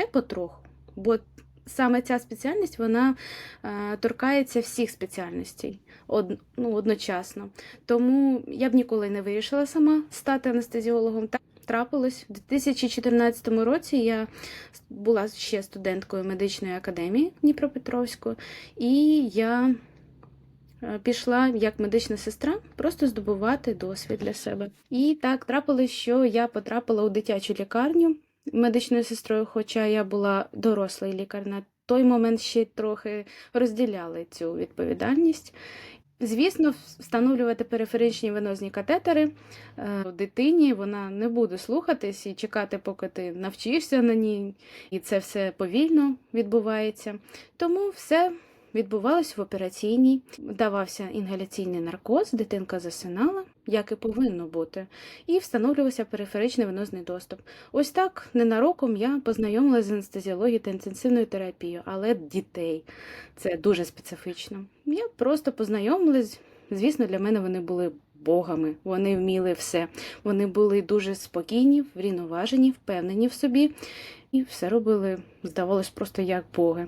все потроху. Бо саме ця спеціальність вона е, торкається всіх спеціальностей од, ну, одночасно. Тому я б ніколи не вирішила сама стати анестезіологом. Так трапилось. У 2014 році я була ще студенткою медичної академії Дніпропетровської, і я е, пішла як медична сестра просто здобувати досвід для себе. І так трапилось, що я потрапила у дитячу лікарню медичною сестрою, хоча я була дорослий лікар на той момент ще трохи розділяли цю відповідальність. Звісно, встановлювати периферичні венозні катетери е, дитині вона не буде слухатись і чекати, поки ти навчишся на ній, і це все повільно відбувається. Тому все відбувалось в операційній, давався інгаляційний наркоз, дитинка засинала, як і повинно бути, і встановлювався периферичний венозний доступ. Ось так ненароком я познайомилася з анестезіологією та інтенсивною терапією, але дітей це дуже специфічно. Я просто познайомилась. Звісно, для мене вони були богами, вони вміли все. Вони були дуже спокійні, врівноважені, впевнені в собі, і все робили, здавалось, просто як боги.